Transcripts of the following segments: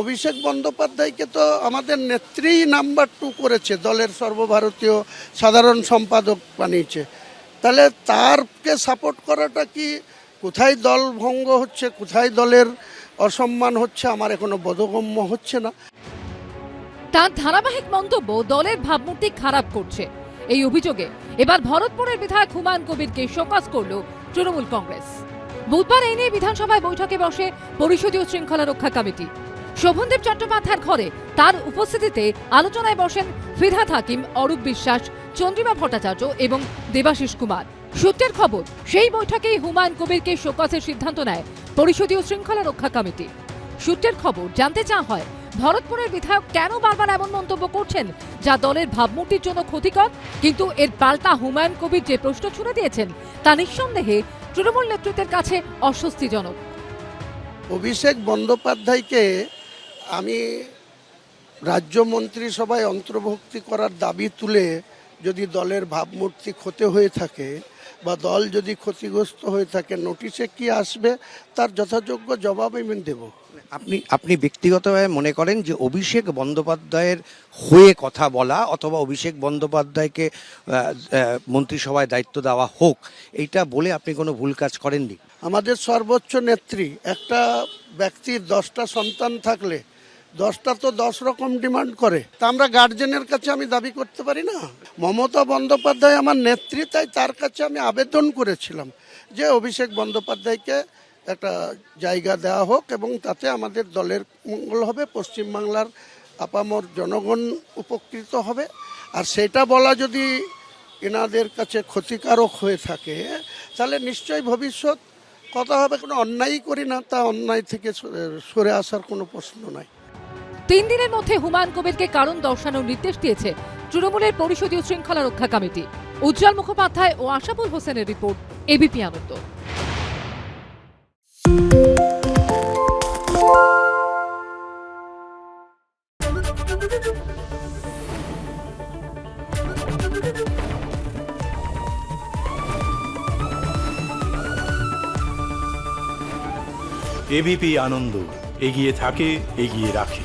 অভিষেক বন্দ্যোপাধ্যায়কে তো আমাদের নেত্রী নাম্বার টু করেছে, দলের সর্বভারতীয় সাধারণ সম্পাদক বানিয়েছে। তাহলে তারকে সাপোর্ট করাটা কি? কোথায় দল ভঙ্গ হচ্ছে, কোথায় দলের অসম্মান হচ্ছে, আমার এখনও বোধগম্য হচ্ছে না। তার ধারাবাহিক মন্তব্য, দলের ভাবমূর্তি খারাপ করছে। এই অভিযোগে এবার ভরতপুরের বিধায়ক হুমায়ুন কবিরকে শোকাজ করল তৃণমূল কংগ্রেস। বুধবার এই নিয়ে বিধানসভায় বৈঠকে বসে পরিষদীয় শৃঙ্খলা রক্ষা কমিটি। শোভনদেব চট্টোপাধ্যায়ের ঘরে তার উপস্থিতিতে আলোচনায় বসেন ফিরহাদ হাকিম, অরূপ বিশ্বাস, চন্দ্রিমা ভট্টাচার্য এবং দেবাশিস কুমার। সূত্রের খবর, সেই বৈঠকেই হুমায়ুন কবিরকে শোকাজের সিদ্ধান্ত নেয় পরিষদীয় শৃঙ্খলা রক্ষা কমিটি। সূত্রের খবর, জানতে চাওয়া হয়, ভরতপুরের বিধায়ক কেন বারবার এমন মন্তব্য করছেন, যা দলের ভাবমূর্তির জন্য ক্ষতিকর? কিন্তু এর পাল্টা হুমায়ুন কবির যে প্রশ্ন ছুড়ে দিয়েছেন, তা নিঃসন্দেহে তৃণমূল নেতৃত্বের কাছে অস্বস্তিজনক। অভিষেক বন্দ্যোপাধ্যায়কে আমি রাজ্য মন্ত্রিসভায় অন্তর্ভুক্তি করার দাবি তুলে যদি দলের ভাবমূর্তি ক্ষতি হয়ে থাকে বা দল যদি ক্ষতিগ্রস্ত হয়ে থাকে নোটিশে কি আসবে? তার যথাযোগ্য জবাব আমি দেবো। আপনি আপনি ব্যক্তিগতভাবে মনে করেন যে অভিষেক বন্দ্যোপাধ্যায়ের হয়ে কথা বলা অথবা অভিষেক বন্দ্যোপাধ্যায়কে মন্ত্রিসভায় দায়িত্ব দেওয়া হোক এইটা বলে আপনি কোনো ভুল কাজ করেননি? আমাদের সর্বোচ্চ নেত্রী একটা ব্যক্তির দশটা সন্তান থাকলে দশটা তো দশ রকম ডিমান্ড করে। তা আমরা গার্জেনের কাছে আমি দাবি করতে পারি না। মমতা বন্দ্যোপাধ্যায় আমার নেত্রী, তাই তার কাছে আমি আবেদন করেছিলাম যে অভিষেক বন্দ্যোপাধ্যায়কে একটা জায়গা দেওয়া হোক এবং তাতে আমাদের দলের মঙ্গল হবে, পশ্চিমবাংলার আপামর জনগণ উপকৃত হবে। আর সেটা বলা যদি এনাদের কাছে ক্ষতিকারক হয়ে থাকে, তাহলে নিশ্চয়ই ভবিষ্যৎ কথা হবে, কোনো অন্যায়ই করি না, তা অন্যায় থেকে সরে আসার কোনো প্রশ্ন নাই। তিন দিনের মধ্যে হুমায়ুন কবিরকে কারণ দর্শানোর নির্দেশ দিয়েছে তৃণমূলের পরিষদীয় শৃঙ্খলা রক্ষা কমিটি। উজ্জ্বল মুখোপাধ্যায় ও আশাফুল হোসেনের report, ABP Ananda ABP Ananda, এগিয়ে থাকে, এগিয়ে রাখে।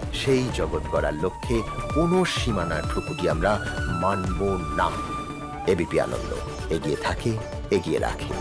সেই জগৎ গড়ার লক্ষ্যে কোনো সীমানার ঠুকুটি আমরা মানব না। এবিপি আনন্দ, এগিয়ে থাকে, এগিয়ে রাখে।